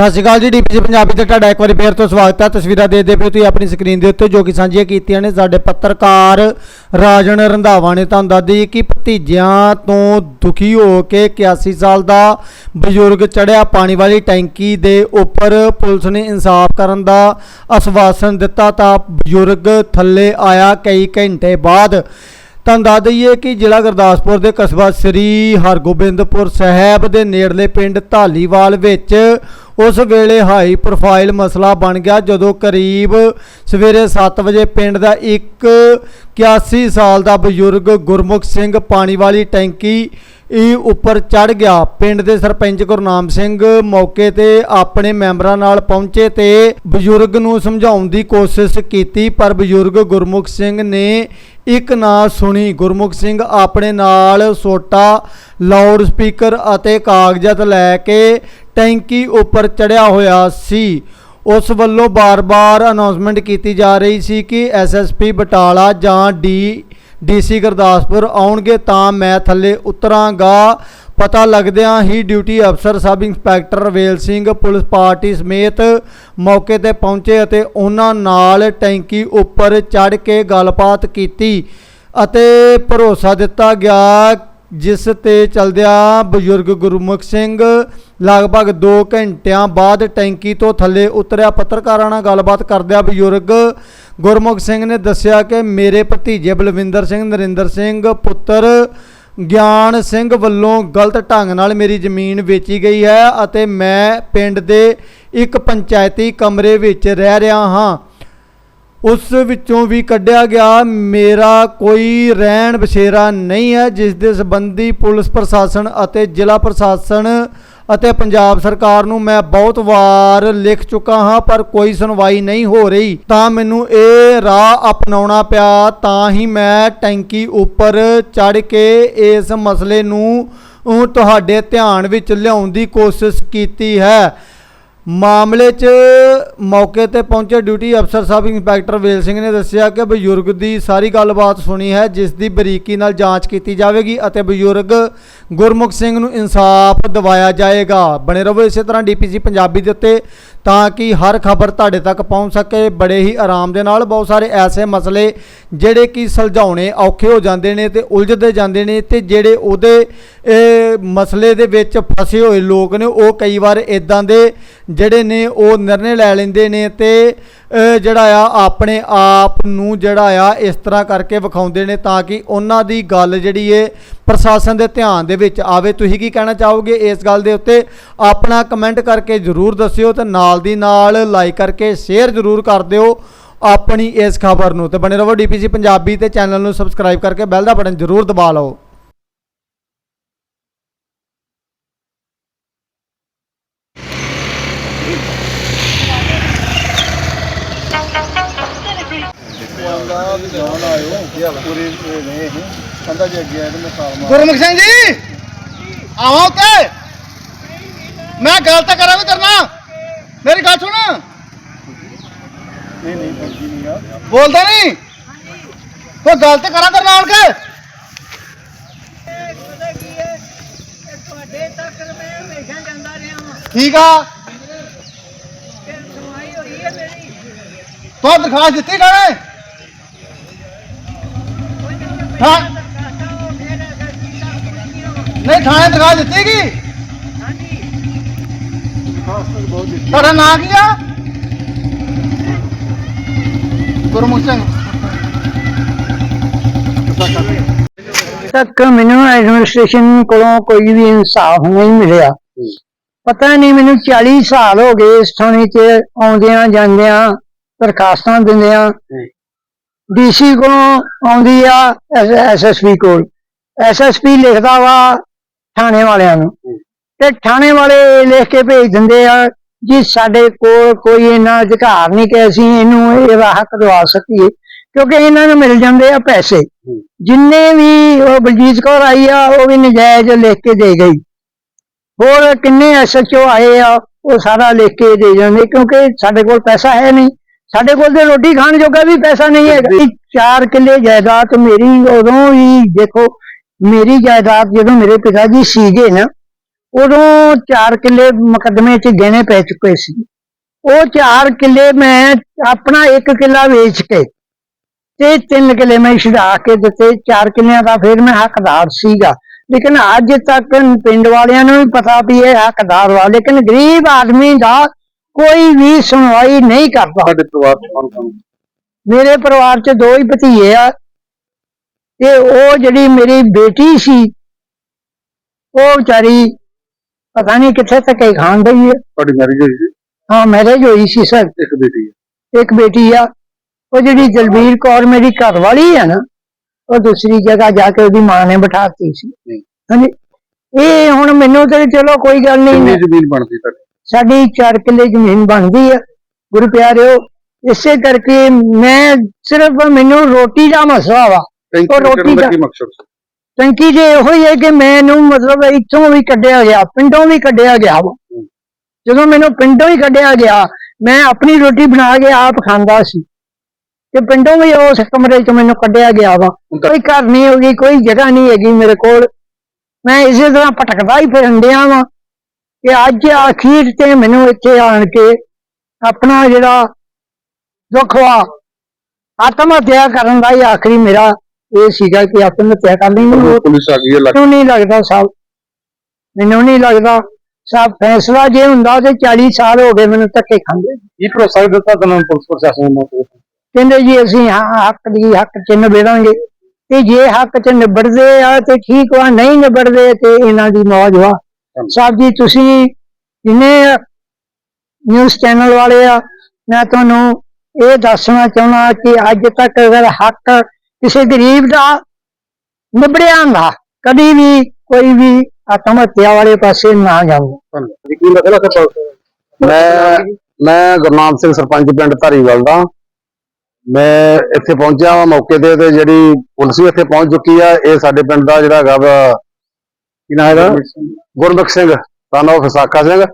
ਸਤਿ ਸ਼੍ਰੀ ਅਕਾਲ ਜੀ ਡੀਪੀਸੀ ਪੰਜਾਬੀ ਤੇ ਤੁਹਾਡਾ ਇੱਕ ਵਾਰੀ ਫੇਰ ਤੋਂ ਸਵਾਗਤ ਹੈ। ਤਸਵੀਰਾਂ ਦੇਖਦੇ ਪਏ ਹੋ ਤੁਸੀਂ ਆਪਣੀ ਸਕਰੀਨ ਦੇ ਉੱਤੇ, ਜੋ ਕਿ ਸਾਂਝੀਆਂ ਕੀਤੀਆਂ ਨੇ। ਸਾਡੇ ਪੱਤਰਕਾਰ ਰਾਜਨ ਰੰਧਾਵਾ ਨੇ ਤੁਹਾਨੂੰ ਦੱਸਦੀ ਕਿ ਭਤੀਜਿਆਂ ਤੋਂ ਦੁਖੀ ਹੋ ਕੇ 81 ਸਾਲ ਦਾ ਬਜ਼ੁਰਗ ਚੜਿਆ ਪਾਣੀ ਵਾਲੀ ਟੈਂਕੀ ਦੇ ਉੱਪਰ ਪੁਲਿਸ ਨੇ ਇਨਸਾਫ ਕਰਨ ਦਾ ਆਸ਼ਵਾਸਨ ਦਿੱਤਾ ਤਾਂ ਬਜ਼ੁਰਗ ਥੱਲੇ ਆਇਆ। ਕਈ ਘੰਟੇ ਬਾਅਦ ਤੁਹਾਨੂੰ ਦੱਸ ਦਈਏ ਕਿ ਜ਼ਿਲ੍ਹਾ ਗੁਰਦਾਸਪੁਰ ਦੇ ਕਸਬਾ ਸ੍ਰੀ ਹਰਗੋਬਿੰਦਪੁਰ ਸਾਹਿਬ ਦੇ ਨੇੜਲੇ ਪਿੰਡ ਢਾਲੀਵਾਲ ਵਿੱਚ ਉਸ ਵੇਲੇ ਹਾਈ ਪ੍ਰੋਫਾਈਲ ਮਸਲਾ ਬਣ ਗਿਆ, ਜਦੋਂ ਕਰੀਬ ਸਵੇਰੇ 7 ਵਜੇ ਪਿੰਡ ਦਾ ਇੱਕ 81 ਸਾਲ ਦਾ ਬਜ਼ੁਰਗ ਗੁਰਮੁਖ ਸਿੰਘ ਪਾਣੀ ਵਾਲੀ ਟੈਂਕੀ ਇਹ ਉੱਪਰ ਚੜ ਗਿਆ। ਪਿੰਡ ਦੇ ਸਰਪੰਚ ਗੁਰਨਾਮ ਸਿੰਘ ਮੌਕੇ ਤੇ ਆਪਣੇ ਮੈਂਬਰਾਂ ਨਾਲ ਪਹੁੰਚੇ ਤੇ ਬਜ਼ੁਰਗ ਨੂੰ ਸਮਝਾਉਣ ਦੀ ਕੋਸ਼ਿਸ਼ ਕੀਤੀ, ਪਰ ਬਜ਼ੁਰਗ ਗੁਰਮੁਖ ਸਿੰਘ ਨੇ ਇੱਕ ਨਾ ਸੁਣੀ। ਗੁਰਮੁਖ ਸਿੰਘ ਆਪਣੇ ਨਾਲ ਸੋਟਾ, ਲਾਊਡ ਸਪੀਕਰ ਅਤੇ ਕਾਗਜ਼ਾਤ ਲੈ ਕੇ ਟੈਂਕੀ ਉੱਪਰ ਚੜਿਆ ਹੋਇਆ ਸੀ। ਉਸ ਵੱਲੋਂ ਬਾਰ-ਬਾਰ ਅਨਾਉਂਸਮੈਂਟ ਕੀਤੀ ਜਾ ਰਹੀ ਸੀ ਕਿ ਐਸਐਸਪੀ ਬਟਾਲਾ ਜਾਂ ਡੀ ਡੀਸੀ ਗੁਰਦਾਸਪੁਰ ਆਉਣਗੇ ਤਾਂ ਮੈਂ ਥੱਲੇ ਉਤਰਾਂਗਾ। ਪਤਾ ਲੱਗਦਿਆਂ ਹੀ ਡਿਊਟੀ ਅਫਸਰ sub inspector Ravel Singh, police party ਸਮੇਤ ਮੌਕੇ ਤੇ ਪਹੁੰਚੇ ਅਤੇ ਉਹਨਾਂ ਨਾਲ ਟੈਂਕੀ ਉੱਪਰ ਚੜ੍ਹ ਕੇ ਗੱਲਬਾਤ ਕੀਤੀ ਅਤੇ ਭਰੋਸਾ ਦਿੱਤਾ ਗਿਆ, ਜਿਸ ਤੇ ਚਲਦਿਆਂ ਬਜ਼ੁਰਗ ਗੁਰਮੁਖ ਸਿੰਘ ਲਗਭਗ 2 ਘੰਟਿਆਂ ਬਾਅਦ ਟੈਂਕੀ ਤੋਂ ਥੱਲੇ ਉਤਰਿਆ। ਪੱਤਰਕਾਰਾਂ ਨਾਲ ਗੱਲਬਾਤ ਕਰਦਿਆਂ ਬਜ਼ੁਰਗ ਗੁਰਮੁਖ ਸਿੰਘ ਨੇ ਦੱਸਿਆ ਕਿ ਮੇਰੇ ਭਤੀਜੇ ਬਲਵਿੰਦਰ ਸਿੰਘ, ਨਰਿੰਦਰ ਸਿੰਘ, ਪੁੱਤਰ ਗਿਆਨ ਸਿੰਘ ਵੱਲੋਂ ਗਲਤ ਢੰਗ ਨਾਲ ਮੇਰੀ ਜ਼ਮੀਨ ਵੇਚੀ ਗਈ ਹੈ ਅਤੇ ਮੈਂ ਪਿੰਡ ਦੇ ਇੱਕ ਪੰਚਾਇਤੀ ਕਮਰੇ ਵਿੱਚ ਰਹਿ ਰਿਹਾ ਹਾਂ। ਉਸ ਵਿੱਚੋਂ ਵੀ ਕੱਢਿਆ ਗਿਆ। ਮੇਰਾ ਕੋਈ ਰਹਿਣ ਬਸੇਰਾ ਨਹੀਂ ਹੈ, ਜਿਸ ਦੇ ਸੰਬੰਧੀ ਪੁਲਿਸ ਪ੍ਰਸ਼ਾਸਨ ਅਤੇ ਜ਼ਿਲ੍ਹਾ ਪ੍ਰਸ਼ਾਸਨ ਅਤੇ ਪੰਜਾਬ ਸਰਕਾਰ ਨੂੰ ਮੈਂ ਬਹੁਤ ਵਾਰ ਲਿਖ ਚੁੱਕਾ ਹਾਂ, ਪਰ ਕੋਈ ਸੁਣਵਾਈ ਨਹੀਂ ਹੋ ਰਹੀ। ਤਾਂ ਮੈਨੂੰ ਇਹ ਰਾਹ ਅਪਣਾਉਣਾ ਪਿਆ, ਤਾਂ ਹੀ ਮੈਂ ਟੈਂਕੀ ਉੱਪਰ ਚੜ ਕੇ ਇਸ ਮਸਲੇ ਨੂੰ ਤੁਹਾਡੇ ਧਿਆਨ ਵਿੱਚ ਲਿਆਉਣ ਦੀ ਕੋਸ਼ਿਸ਼ ਕੀਤੀ ਹੈ। ਮਾਮਲੇ 'ਚ ਮੌਕੇ ਤੇ ਪਹੁੰਚੇ ਡਿਊਟੀ ਅਫਸਰ ਸਾਹਿਬ ਇੰਸਪੈਕਟਰ ਵੇਲ ਸਿੰਘ ਨੇ ਦੱਸਿਆ ਕਿ ਬਜ਼ੁਰਗ ਦੀ ਸਾਰੀ ਗੱਲਬਾਤ ਸੁਣੀ ਹੈ, ਜਿਸ ਦੀ ਬਰੀਕੀ ਨਾਲ ਜਾਂਚ ਕੀਤੀ ਜਾਵੇਗੀ ਅਤੇ ਬਜ਼ੁਰਗ ਗੁਰਮੁਖ ਸਿੰਘ ਨੂੰ ਇਨਸਾਫ ਦਿਵਾਇਆ ਜਾਏਗਾ। ਬਣੇ ਰਹੋ ਇਸੇ ਤਰ੍ਹਾਂ ਡੀਪੀਸੀ ਪੰਜਾਬੀ ਦੇ ਉੱਤੇ, ਤਾਂ ਕਿ ਹਰ ਖਬਰ ਤੁਹਾਡੇ ਤੱਕ ਪਹੁੰਚ ਸਕੇ। ਬੜੇ ਹੀ ਆਰਾਮ ਦੇ ਨਾਲ ਬਹੁਤ ਸਾਰੇ ਐਸੇ ਮਸਲੇ ਜਿਹੜੇ ਕਿ ਸੁਲਝਾਉਣੇ ਔਖੇ ਹੋ ਜਾਂਦੇ ਨੇ ਤੇ ਉਲਝਦੇ ਜਾਂਦੇ ਨੇ ਤੇ ਜਿਹੜੇ ਉਹਦੇ ਮਸਲੇ ਦੇ ਵਿੱਚ ਫਸੇ ਹੋਏ ਲੋਕ ਨੇ, ਉਹ ਕਈ ਵਾਰ ਇਦਾਂ ਦੇ ਜਿਹੜੇ ਨੇ ਉਹ ਨਿਰਣੇ ਲੈ ਲੈਂਦੇ ਨੇ ਤੇ ਜਿਹੜਾ ਆ ਆਪਣੇ ਆਪ ਨੂੰ ਜਿਹੜਾ ਆ ਇਸ ਤਰ੍ਹਾਂ ਕਰਕੇ ਵਿਖਾਉਂਦੇ ਨੇ ਤਾਂ ਕਿ ਉਹਨਾਂ ਦੀ ਗੱਲ ਜਿਹੜੀ ਏ ਪ੍ਰਸ਼ਾਸਨ ਦੇ ਧਿਆਨ ਦੇ ਵਿੱਚ ਆਵੇ। ਤੁਸੀਂ ਕੀ ਕਹਿਣਾ ਚਾਹੋਗੇ ਇਸ ਗੱਲ ਦੇ ਉੱਤੇ? ਆਪਣਾ ਕਮੈਂਟ ਕਰਕੇ ਜਰੂਰ ਦੱਸਿਓ ਤੇ ਨਾਲ ਦੀ ਨਾਲ ਲਾਈਕ ਕਰਕੇ ਸ਼ੇਅਰ ਜਰੂਰ ਕਰ ਦਿਓ ਆਪਣੀ ਇਸ ਖਬਰ ਨੂੰ। ਤੇ ਬਣੇ ਰਹੋ ਡੀਪੀਸੀ ਪੰਜਾਬੀ ਤੇ ਚੈਨਲ ਨੂੰ ਸਬਸਕ੍ਰਾਈਬ ਕਰਕੇ ਬੈਲ ਦਾ ਬਟਨ ਜਰੂਰ ਦਬਾ ਲਓ। ਆਂਦਾ ਵੀ ਜਾਣ ਆਇਓ। ਪੂਰੇ ਨੇ ਇਹ ਕਹਿੰਦਾ ਜੇ ਅੱਗੇ ਆਏ ਤੇ ਮੈਂ ਸਾਲ ਮਾਰ ਗੁਰਮੁਖ ਸਿੰਘ ਜੀ! ਆਵਾਂ ਉੱਤੇ! ਮੈਂ ਗੱਲ ਤਾਂ ਕਰਾਂ ਵੀ ਕਰਨਾ ਮੇਰੀ ਗੱਲ ਸੁਣ। ਨਹੀਂ ਨਹੀਂ ਪਹੁੰਚੀ ਨਹੀਂ ਆ। ਬੋਲਦਾ ਨਹੀਂ? ਕੋਈ ਗੱਲ ਤਾਂ ਕਰਾਂ ਤੇਰੇ ਨਾਲ ਕੇ। ਤੁਹਾਡੇ ਤੱਕ ਮੈਂ ਹਮੇਸ਼ਾ ਜਾਂਦਾ ਰਿਹਾ ਹਾਂ ਠੀਕ ਆ। ਤੇ ਸੁਣਵਾਈ ਹੋਈ ਹੈ ਮੇਰੀ। ਤੂੰ ਦਿਖਾ ਦਿੱਤੀ ਗਾਣੇ ਪਹੁੰਚੀਆਂ ਨਹੀਂ ਥਾਣੇ ਦਿਖਾ ਦਿੱਤੀ ਦਿੱਤੀ ਤੁਹਾਡਾ ਨਾਂ ਕੀ ਆ? ਗੁਰਮੁਖ ਸਿੰਘ। ਤੱਕ ਮੈਨੂੰ ਐਡਮਿਨਿਸਟ੍ਰੇਸ਼ਨ ਕੋਲੋਂ ਕੋਈ ਵੀ ਇਨਸਾਫ ਨਹੀਂ ਮਿਲਿਆ। ਪਤਾ ਨਹੀਂ ਮੈਨੂੰ 40 ਸਾਲ ਹੋ ਗਏ ਇਸ ਥਾਣੇ 'ਚ ਆਉਂਦਿਆਂ ਜਾਂਦਿਆਂ ਦਰਖਾਸਤਾਂ ਦਿੰਦਿਆਂ। ਡੀਸੀ ਕੋਲੋਂ ਆਉਂਦੀ ਆ ਐਸਐਸਪੀ ਕੋਲ। ਐਸਐਸਪੀ ਲਿਖਦਾ ਵਾ ਥਾਣੇ ਵਾਲਿਆਂ ਨੂੰ। ਤੇ ਥਾਣੇ ਵਾਲੇ ਲਿਖ ਕੇ ਭੇਜ ਦਿੰਦੇ ਆ ਜੀ ਸਾਡੇ ਕੋਲ ਕੋਈ ਇਹਨਾਂ ਅਧਿਕਾਰ ਨਹੀਂ ਕਿ ਅਸੀਂ ਇਹਨੂੰ ਇਹਦਾ ਹੱਕ ਦਵਾ ਸਕੀਏ ਕਿਉਂਕਿ ਇਹਨਾਂ ਨੂੰ ਮਿਲ ਜਾਂਦੇ ਆ ਪੈਸੇ। ਜਿੰਨੇ ਵੀ ਉਹ ਬਲਜੀਤ ਕੌਰ ਆਈ ਆ ਉਹ ਵੀ ਨਜਾਇਜ਼ ਲਿਖ ਕੇ ਦੇ ਗਈ। ਹੋਰ ਕਿੰਨੇ ਐਸਐਚਓ ਆਏ ਆ ਉਹ ਸਾਰਾ ਲਿਖ ਕੇ ਦੇ ਜਾਂਦੇ ਕਿਉਂਕਿ ਸਾਡੇ ਕੋਲ ਪੈਸਾ ਹੈ ਨਹੀਂ। ਸਾਡੇ ਕੋਲ ਤੇ ਰੋਟੀ ਖਾਣ ਜੋਗਾ ਵੀ ਪੈਸਾ ਨਹੀਂ ਹੈਗਾ। ਚਾਰ ਕਿੱਲੇ ਜਾਇਦਾਦ ਮੇਰੀ ਉਦੋਂ ਹੀ ਦੇਖੋ ਮੇਰੀ ਜਾਇਦਾਦ ਜਦੋਂ ਮੇਰੇ ਪਿਤਾ ਜੀ ਸੀਗੇ ਨਾ ਉਦੋਂ 4 ਕਿੱਲੇ ਮੁਕੱਦਮੇ 'ਚ ਗਹਿਣੇ ਪੈ ਚੁੱਕੇ ਸੀ। ਉਹ 4 ਕਿੱਲੇ ਮੈਂ ਆਪਣਾ ਇੱਕ ਕਿੱਲਾ ਵੇਚ ਕੇ ਤੇ ਤਿੰਨ ਕਿੱਲੇ ਮੈਂ ਛਡਾ ਕੇ ਦਿੱਤੇ। 4 ਕਿੱਲਿਆਂ ਦਾ ਫਿਰ ਮੈਂ ਹੱਕਦਾਰ ਸੀਗਾ। ਲੇਕਿਨ ਅੱਜ ਤੱਕ ਪਿੰਡ ਵਾਲਿਆਂ ਨੂੰ ਵੀ ਪਤਾ ਵੀ ਇਹ ਹੱਕਦਾਰ ਵਾ। ਲੇਕਿਨ ਗਰੀਬ ਆਦਮੀ ਦਾ ਕੋਈ ਵੀ ਸੁਣਵਾਈ ਨਹੀਂ ਕਰਦਾ। ਸਾਡੇ ਪਰਿਵਾਰ ਚ ਕੌਣ ਕੌਣ? ਮੇਰੇ ਪਰਿਵਾਰ 'ਚ ਦੋ ਹੀ ਭਤੀਜੇ ਆ। ਤੇ ਉਹ ਜਿਹੜੀ ਮੇਰੀ ਬੇਟੀ ਸੀ ਉਹ ਵਿਚਾਰੀ ਪਤਾ ਨਹੀਂ ਕਿੱਥੇ ਤੱਕ ਹੀ ਖਾਣ ਡਈ ਹੈ ਤੁਹਾਡੀ ਮੈਰਿਜ ਹੋਈ ਸੀ? ਹਾਂ ਮੈਰਿਜ ਹੋਈ ਸੀ ਸਰ ਇੱਕ ਬੇਟੀ ਹੈ ਇੱਕ ਬੇਟੀ ਆ। ਉਹ ਜਿਹੜੀ ਦਲਬੀਰ ਕੌਰ ਮੇਰੀ ਘਰ ਵਾਲੀ ਆ ਨਾ ਉਹ ਦੂਸਰੀ ਜਗ੍ਹਾ ਜਾ ਕੇ ਉਹਦੀ ਮਾਂ ਨੇ ਬਿਠਾਤੀ ਸੀ। ਹੂੰ। ਹਾਂਜੀ। ਇਹ ਹੁਣ ਮੈਨੂੰ ਤੇ ਚਲੋ ਕੋਈ ਗੱਲ ਨਹੀਂ। ਜ਼ਮੀਨ ਬਣਦੀ ਤੁਹਾਡੀ? ਸਾਡੀ 4 ਕਿੱਲੇ ਜ਼ਮੀਨ ਬਣਦੀ ਆ ਗੁਰੂ ਪਿਆਰਿਓ ਇਸੇ ਕਰਕੇ ਮੈਂ ਸਿਰਫ ਮੈਨੂੰ ਰੋਟੀ ਦਾ ਮਸਲਾ ਵਾ। ਉਹ ਰੋਟੀ ਦਾ ਮਕਸਦ? ਟੰਕੀ ਜੇ ਇਹੋ ਹੀ ਹੈ ਕਿ ਮੈਨੂੰ ਮਤਲਬ ਇੱਥੋਂ ਵੀ ਕੱਢਿਆ ਗਿਆ ਪਿੰਡੋਂ ਵੀ ਕੱਢਿਆ ਗਿਆ ਵਾ। ਜਦੋਂ ਮੈਨੂੰ ਪਿੰਡੋਂ ਹੀ ਕੱਢਿਆ ਗਿਆ ਮੈਂ ਆਪਣੀ ਰੋਟੀ ਬਣਾ ਕੇ ਆਪ ਖਾਂਦਾ ਸੀ। ਤੇ ਪਿੰਡੋਂ ਵੀ ਉਸ ਕਮਰੇ 'ਚ ਮੈਨੂੰ ਕੱਢਿਆ ਗਿਆ ਵਾ। ਕੋਈ ਘਰ ਨਹੀਂ ਹੋਗੀ ਕੋਈ ਜਗ੍ਹਾ ਨਹੀਂ ਹੈਗੀ ਮੇਰੇ ਕੋਲ। ਮੈਂ ਇਸੇ ਤਰ੍ਹਾਂ ਭਟਕਦਾ ਹੀ ਫਿਰਨ ਡਿਆ ਵਾਂ। ਕਿ ਅੱਜ ਆਖੀਰ ਤੇ ਮੈਨੂੰ ਇੱਥੇ ਆਣ ਕੇ ਆਪਣਾ ਜਿਹੜਾ ਦੁੱਖ ਵਾ ਆਤਮ ਹੱਤਿਆ ਕਰਨ ਦਾ ਹੀ ਆਖਰੀ ਮੇਰਾ ਇਹ ਸੀਗਾ ਕਿ ਆਤਮ ਹੱਤਿਆ ਕਰ ਲਈ ਮੈਨੂੰ ਪੁਲਿਸ ਆ ਗਈ ਹੈ ਮੈਨੂੰ ਨਹੀਂ ਲੱਗਦਾ ਸਾਹਿਬ ਮੈਨੂੰ ਨਹੀਂ ਲੱਗਦਾ ਸਾਹਿਬ ਫੈਸਲਾ ਜੇ ਹੁੰਦਾ ਤੇ 40 ਸਾਲ ਹੋ ਗਏ ਮੈਨੂੰ ਧੱਕੇ ਖਾਂਦੇ। ਕੀ ਭਰੋਸਾ ਦਿੱਤਾ ਤੁਹਾਨੂੰ ਪੁਲਿਸ ਪ੍ਰਸ਼ਾਸਨ ਨੇ? ਕਹਿੰਦੇ ਜੀ ਅਸੀਂ ਹਾਂ ਹੱਕ ਦੀ ਹੱਕ ਚ ਨਿਬੇੜਾਂਗੇ। ਤੇ ਜੇ ਹੱਕ ਚ ਨਿਬੜਦੇ ਆ ਤੇ ਠੀਕ ਵਾ ਨਹੀਂ ਨਿਬੜਦੇ ਤੇ ਇਹਨਾਂ ਦੀ ਮੌਜ ਵਾ। ਸਾਹਿਬ ਜੀ, ਤੁਸੀਂ ਜਿੰਨੇ ਨਿਊਜ਼ ਚੈਨਲ ਵਾਲੇ ਆ, ਮੈਂ ਤੁਹਾਨੂੰ ਇਹ ਦੱਸਣਾ ਚਾਹੁੰਦਾ ਕਿ ਅੱਜ ਤੱਕ ਅਗਰ ਹੱਕ ਕਿਸੇ ਗਰੀਬ ਦਾ ਨਿਬੜਿਆ ਹੁੰਦਾ ਕਦੀ ਵੀ ਕੋਈ ਵੀ ਆਤਮ ਹੱਤਿਆ ਵਾਲੇ ਪਾਸੇ ਨਾ ਜਾਵੇ। ਮੈਂ ਮੈਂ ਗੁਰਨਾਮ ਸਿੰਘ ਸਰਪੰਚ ਪਿੰਡ ਧਾਰੀਵਾਲ ਦਾ। ਮੈਂ ਇੱਥੇ ਪਹੁੰਚਿਆ ਹਾਂ ਮੌਕੇ ਤੇ ਤੇ ਜਿਹੜੀ ਪੁਲਿਸ ਵੀ ਇੱਥੇ ਪਹੁੰਚ ਚੁੱਕੀ ਆ, ਇਹ ਸਾਡੇ ਪਿੰਡ ਦਾ ਜਿਹੜਾ ਹੈਗਾ ਕੀ ਨਾਮ ਹੈਗਾ ਗੁਰਮੁਖ ਸਿੰਘ, ਸਾਨੂੰ ਫਸਾਕਾ ਸਿੰਘ।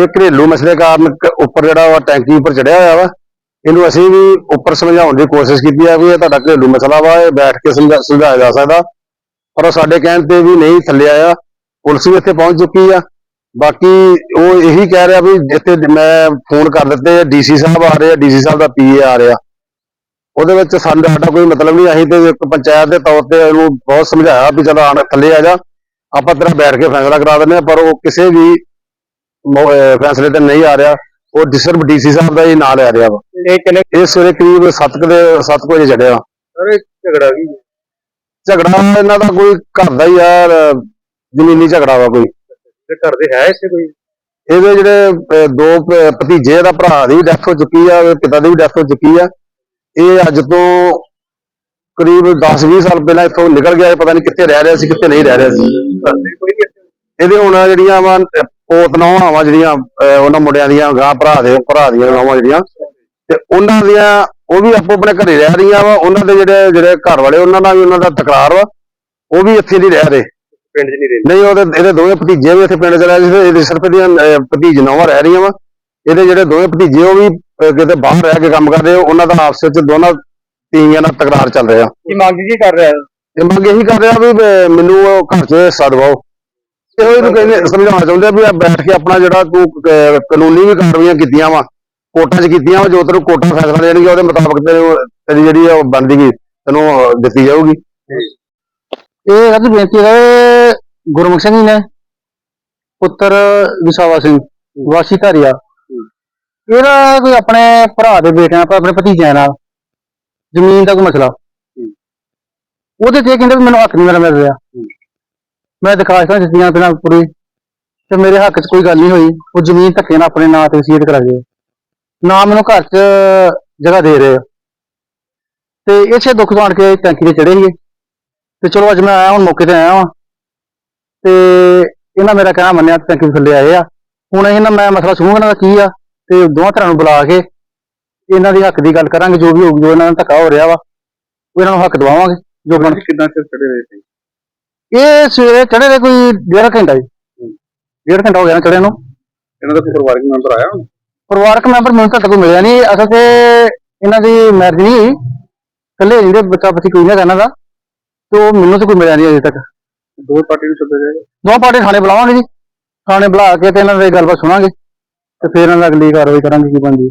ਇਹ ਘਰੇਲੂ ਮਸਲੇ ਕਾਰਨ ਕ- ਉੱਪਰ ਜਿਹੜਾ ਵਾ ਟੈਂਕੀ ਉੱਪਰ ਚੜਿਆ ਹੋਇਆ ਵਾ। ਇਹਨੂੰ ਅਸੀਂ ਵੀ ਉੱਪਰ ਸਮਝਾਉਣ ਦੀ ਕੋਸ਼ਿਸ਼ ਕੀਤੀ ਆ ਵੀ ਇਹ ਤੁਹਾਡਾ ਘਰੇਲੂ ਮਸਲਾ ਵਾ, ਇਹ ਬੈਠ ਕੇ ਸਮਝਾ ਜਾ ਸਕਦਾ। ਪਰ ਉਹ ਸਾਡੇ ਕਹਿਣ ਤੇ ਵੀ ਨਹੀਂ ਥੱਲੇ ਆਇਆ। ਪੁਲਿਸ ਵੀ ਇੱਥੇ ਪਹੁੰਚ ਚੁੱਕੀ ਆ। ਬਾਕੀ ਉਹ ਇਹੀ ਕਹਿ ਰਿਹਾ ਵੀ ਇੱਥੇ ਮੈਂ ਫੋਨ ਕਰ ਦਿੱਤੇ, ਡੀਸੀ ਸਾਹਿਬ ਆ ਰਹੇ ਆ, ਡੀਸੀ ਸਾਹਿਬ ਦਾ ਪੀਏ ਆ ਰਿਹਾ। ਉਹਦੇ ਵਿੱਚ ਸਾਨੂੰ ਸਾਡਾ ਕੋਈ ਮਤਲਬ ਨਹੀਂ, ਅਸੀਂ ਤੇ ਇੱਕ ਪੰਚਾਇਤ ਦੇ ਤੌਰ ਤੇ ਇਹਨੂੰ ਬਹੁਤ ਸਮਝਾਇਆ ਵੀ ਚਲੋ ਆਣ ਥੱਲੇ ਆ ਜਾ। ਆਪਾਂ ਤੇਰਾ ਬੈਠ ਕੇ ਫੈਸਲਾ ਕਰਾ ਦਿੰਦੇ ਆ ਪਰ ਉਹ ਕਿਸੇ ਵੀ ਫੈਸਲੇ ਤੇ ਨਹੀਂ ਆ ਰਿਹਾ। ਉਹ ਸਿਰਫ ਡੀਸੀ ਸਾਹਿਬ ਦਾ ਹੀ ਨਾਂ ਲੈ ਰਿਹਾ ਵਾ। ਇਹ ਕਿਨੇ ਇਹ ਸਵੇਰੇ ਕਰੀਬ 7 ਦੇ 7 ਵਜੇ ਚੜਿਆ। ਸਾਰੇ ਝਗੜਾ ਵੀ ਝਗੜਾ ਇਹਨਾਂ ਦਾ ਕੋਈ ਘਰ ਦਾ ਹੀ ਯਾਰ ਜ਼ਮੀਨੀ ਝਗੜਾ ਵਾ ਕੋਈ। ਤੇ ਘਰ ਦੇ ਹੈ ਇਸੇ ਕੋਈ? ਇਹਦੇ ਜਿਹੜੇ ਦੋ ਭਤੀਜੇ ਦਾ ਭਰਾ ਦੀ ਵੀ ਡੈਥ ਹੋ ਚੁੱਕੀ ਆ ਪਿਤਾ ਦੀ ਵੀ ਡੈਥ ਹੋ ਚੁੱਕੀ ਆ। ਇਹ ਅੱਜ ਤੋਂ ਕਰੀਬ 10-20 ਸਾਲ ਪਹਿਲਾਂ ਇੱਥੋਂ ਨਿਕਲ ਗਿਆ ਇਹ ਪਤਾ ਨਹੀਂ ਕਿੱਥੇ ਰਹਿ ਰਿਹਾ ਸੀ ਕਿੱਥੇ ਨਹੀਂ ਰਹਿ ਰਿਹਾ ਸੀ ਘਰ ਦੇ ਕੋਈ ਨਹੀਂ ਇੱਥੇ? ਇਹਦੇ ਹੁਣ ਜਿਹੜੀਆਂ ਵਾ ਪੋਤ ਨੌਵਾਂ ਵਾ ਜਿਹੜੀਆਂ ਉਹਨਾਂ ਮੁੰਡਿਆਂ ਦੀਆਂ ਗਾਂ ਭਰਾ ਦੇ ਭਰਾ ਦੀਆਂ ਨੌਵਾਂ ਜਿਹੜੀਆਂ ਤੇ ਉਹਨਾਂ ਦੀਆਂ ਉਹ ਵੀ ਆਪੋ ਆਪਣੇ ਘਰੇ ਰਹਿ ਰਹੀਆਂ ਵਾ ਉਹਨਾਂ ਦੇ ਜਿਹੜੇ ਜਿਹੜੇ ਘਰ ਵਾਲੇ ਉਹਨਾਂ ਨਾਲ ਵੀ ਉਹਨਾਂ ਦਾ ਤਕਰਾਰ ਵਾ ਉਹ ਵੀ ਇੱਥੇ ਨਹੀਂ ਰਹਿ ਰਹੇ। ਪਿੰਡ 'ਚ ਨਹੀਂ ਰਹਿੰਦੇ। ਨਹੀਂ ਉਹਦੇ ਇਹਦੇ ਦੋਵੇਂ ਭਤੀਜੇ ਵੀ ਇੱਥੇ ਪਿੰਡ ਚ ਰਹਿ ਰਹੇ ਇਹਦੇ ਸਿਰਫ ਇਹਦੀਆਂ ਭਤੀਜ ਨੌਵਾਂ ਰਹਿ ਰਹੀਆਂ ਵਾ। ਇਹਦੇ ਜਿਹੜੇ ਦੋਵੇਂ ਭਤੀਜੇ ਉਹ ਵੀ ਕਿਤੇ ਬਾਹਰ ਰਹਿ ਕੇ ਕੰਮ ਕਰਦੇ ਉਹ- ਉਹਨਾਂ ਦਾ ਆਪਸ ਵਿੱਚ ਦੋਨਾਂ ਤੀਵੀਆਂ ਨਾਲ ਤਕਰਾਰ ਚੱਲ ਰਿਹਾ। ਕੀ ਮੰਗ ਕੀ ਕਰ ਰਿਹਾ? ਇਹ ਮੰਗ ਇਹੀ ਕਰ ਰਿਹਾ ਵੀ ਮੈਨੂੰ ਉਹ ਘਰ 'ਚ ਹਿੱਸਾ ਦਿਵਾਓ ਇਹੋ ਇਹਨੂੰ ਕਹਿੰਦੇ ਸਮਝਾਉਣਾ ਚਾਹੁੰਦੇ ਆ ਵੀ ਆ ਬੈਠ ਕੇ ਆਪਣਾ ਜਿਹੜਾ ਤੂੰ ਕਾਨੂੰਨੀ ਵੀ ਕਾਰਵਾਈਆਂ ਕੀਤੀਆਂ ਵਾ ਕੋਰਟਾਂ 'ਚ ਕੀਤੀਆਂ ਵਾ ਜੋ ਤੈਨੂੰ ਕੋਰਟਾਂ ਫੈਸਲਾ ਦੇਣਗੇ ਉਹਦੇ ਮੁਤਾਬਕ ਤੈਨੂੰ ਤੇਰੀ ਜਿਹੜੀ ਆ ਉਹ ਬਣਦੀ ਗਈ ਤੈਨੂੰ ਅਹ, ਦਿੱਤੀ ਜਾਊਗੀ। ਇਹ ਸਾਡੀ ਬੇਨਤੀ ਹੈ ਗੁਰਮੁਖ ਸਿੰਘ ਜੀ ਨੇ ਪੁੱਤਰ ਵਿਸਾਵਾ ਸਿੰਘ ਵਾਸੀ ਧਾਰੀਆ ਇਹਦਾ ਕੋਈ ਆਪਣੇ ਭਰਾ ਦੇ ਬੇਟਿਆਂ ਪਰ ਆਪਣੇ ਭਤੀਜਿਆਂ ਨਾਲ ਜ਼ਮੀਨ ਦਾ ਕੋਈ ਮਸਲਾ। ਉਹਦੇ ਤੇ ਕਹਿੰਦੇ ਵੀ ਮੈਨੂੰ ਹੱਕ ਨਹੀਂ ਮੇਰਾ ਮਿਲ ਰਿਹਾ। ਮੈਂ ਦਿਖਾਸ਼ਤਾਂ ਦਿੱਤੀਆਂ ਬਿਨਾਂ ਪੂਰੀ। ਤੇ ਮੇਰੇ ਹੱਕ 'ਚ ਕੋਈ ਗੱਲ ਨਹੀਂ ਹੋਈ। ਉਹ ਜ਼ਮੀਨ ਧੱਕੇ ਨਾਲ ਆਪਣੇ ਨਾਂ ਤੇ ਵਸੀਅਤ ਕਰਾ ਗਏ ਨਾ ਮੈਨੂੰ ਘਰ 'ਚ ਜਗ੍ਹਾ ਦੇ ਰਹੇ। ਤੇ ਇਸੇ ਦੁੱਖ ਤੋਂ ਆਣ ਕੇ ਟੈਂਕੀ ਤੇ ਚੜੇ ਸੀਗੇ। ਤੇ ਚਲੋ ਅੱਜ ਮੈਂ ਆਇਆ ਹੁਣ ਮੌਕੇ ਤੇ ਆਇਆ ਵਾਂ। ਤੇ ਇਹਨਾਂ ਮੇਰਾ ਕਹਿਣਾ ਮੰਨਿਆ ਤੇ ਟੈਂਕੀ ਥੱਲੇ ਆਏ ਆ। ਹੁਣ ਇਹਨਾਂ ਮੈਂ ਮਸਲਾ ਸੁਣੂਗਾ ਇਹਨਾਂ ਦਾ ਕੀ ਆ? ਤੇ ਦੋਵਾਂ ਤਰ੍ਹਾਂ ਨੂੰ ਬੁਲਾ ਕੇ ਇਹਨਾਂ ਦੀ ਹੱਕ ਦੀ ਗੱਲ ਕਰਾਂਗੇ। ਜੋ ਵੀ ਹੋਊਗੀ ਜੋ ਇਹਨਾਂ ਨਾਲ ਧੱਕਾ ਹੋ ਰਿਹਾ ਵਾ ਉਹ ਇਹਨਾਂ ਨੂੰ ਹੱਕ ਦਿਵਾਵਾਂਗੇ। ਜੋ ਬਣ ਕਿੰਨਾ ਚਿਰ ਚੜੇ ਰਹੇ ਸੀ? ਇਹ ਸਵੇਰੇ ਚੜੇ ਦੇ ਕੋਈ ਡੇਢ ਘੰਟਾ ਜੀ। ਡੇਢ ਘੰਟਾ ਹੋ ਗਿਆ ਨਾ ਚੜੇ ਨੂੰ। ਇਹਨਾਂ ਦਾ ਕੋਈ ਪਰਿਵਾਰਕ ਮੈਂਬਰ ਆਇਆ ਹੁਣ? ਪਰਿਵਾਰਕ ਮੈਂਬਰ ਮੈਨੂੰ ਤਾਂ ਕੋਈ ਮਿਲਿਆ ਨਹੀਂ। ਅਸਲ ਤੇ ਇਹਨਾਂ ਦੀ ਮੈਰਿਜ ਨਹੀਂ ਹੋਈ। ਇਕੱਲੇ ਜਿਹੜੇ ਬੱਚਾ ਬੱਚੀ ਕੋਈ ਨਾ ਇਹਨਾਂ ਦਾ। ਤੇ ਉਹ ਮੈਨੂੰ ਤਾਂ ਕੋਈ ਮਿਲਿਆ ਨਹੀਂ ਅਜੇ ਤੱਕ। ਦੋ ਪਾਰਟੀ ਨੂੰ ਸੱਦਿਆ ਜਾਏਗਾ ਦੋਵਾਂ ਪਾਰਟੀ ਥਾਣੇ ਬੁਲਾਵਾਂਗੇ ਜੀ। ਥਾਣੇ ਬੁਲਾ ਕੇ ਤੇ ਇਹਨਾਂ ਦੀ ਗੱਲਬਾਤ ਸੁਣਾਂਗੇ। ਤੇ ਫਿਰ ਇਹਨਾਂ ਦੀ ਅਗਲੀ ਕਾਰਵਾਈ ਕਰਾਂਗੇ ਕੀ ਬਣਦੀ ਹੈ।